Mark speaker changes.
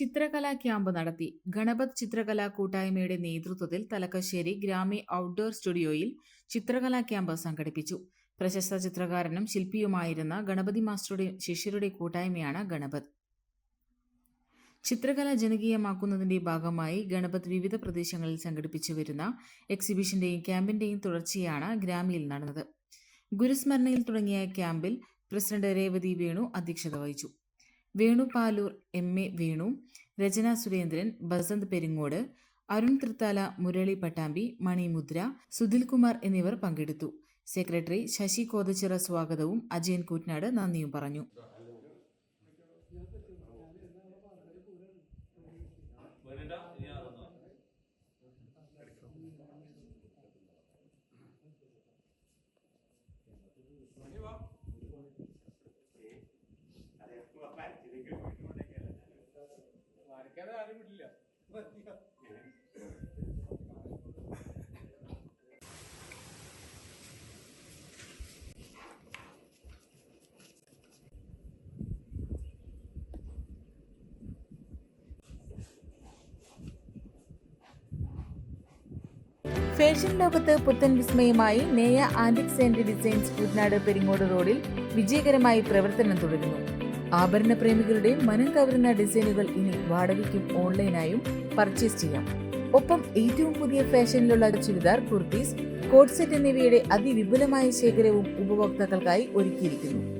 Speaker 1: ചിത്രകലാ camp നടത്തി. ഗണപത് ചിത്രകലാ കൂട്ടായ്മയുടെ നേതൃത്വത്തിൽ തലക്കശ്ശേരി ഗ്രാമി ഔട്ട്ഡോർ സ്റ്റുഡിയോയിൽ ചിത്രകലാ ക്യാമ്പ് സംഘടിപ്പിച്ചു. പ്രശസ്ത ചിത്രകാരനും ശില്പിയുമായിരുന്ന ഗണപതി മാസ്റ്ററുടെ ശിഷ്യരുടെ കൂട്ടായ്മയാണ് ഗണപത്. ചിത്രകല ജനകീയമാക്കുന്നതിന്റെ ഭാഗമായി ഗണപത് വിവിധ പ്രദേശങ്ങളിൽ സംഘടിപ്പിച്ചു വരുന്ന എക്സിബിഷന്റെയും ക്യാമ്പിന്റെയും തുടർച്ചയാണ് ഗ്രാമിയിൽ നടന്നത്. ഗുരുസ്മരണയിൽ തുടങ്ങിയ ക്യാമ്പിൽ പ്രസിഡന്റ് രേവതി വേണു അധ്യക്ഷത വഹിച്ചു. വേണു പാലൂർ എം. എ. വേണു രചന സുരേന്ദ്രൻ ബസന്ത് പെരിങ്ങോട് അരുൺ തൃത്താല മുരളി പട്ടാമ്പി മണിമുദ്ര സുധിൽകുമാർ എന്നിവർ പങ്കെടുത്തു. സെക്രട്ടറി ശശി കോതച്ചിറ സ്വാഗതവും അജയൻ കൂറ്റ്നാട് നന്ദിയും പറഞ്ഞു. ഫാഷൻ ലോകത്ത് പുത്തൻ വിസ്മയമായി Neya antiques and designs Kuttanad Peringode റോഡിൽ വിജയകരമായി പ്രവർത്തനം തുടരുന്നു. ആഭരണ പ്രേമികളുടെ മനം കവരുന്ന ഡിസൈനുകൾ ഇനി വാടകയ്ക്കും ഓൺലൈനായും പർച്ചേസ് ചെയ്യാം. ഒപ്പം ഏറ്റവും പുതിയ ഫാഷനിലുള്ള ചുരിദാർ കുർത്തീസ് കോഡ്സെറ്റ് എന്നിവയുടെ അതിവിപുലമായ ശേഖരവും ഉപഭോക്താക്കൾക്കായി ഒരുക്കിയിരിക്കുന്നു.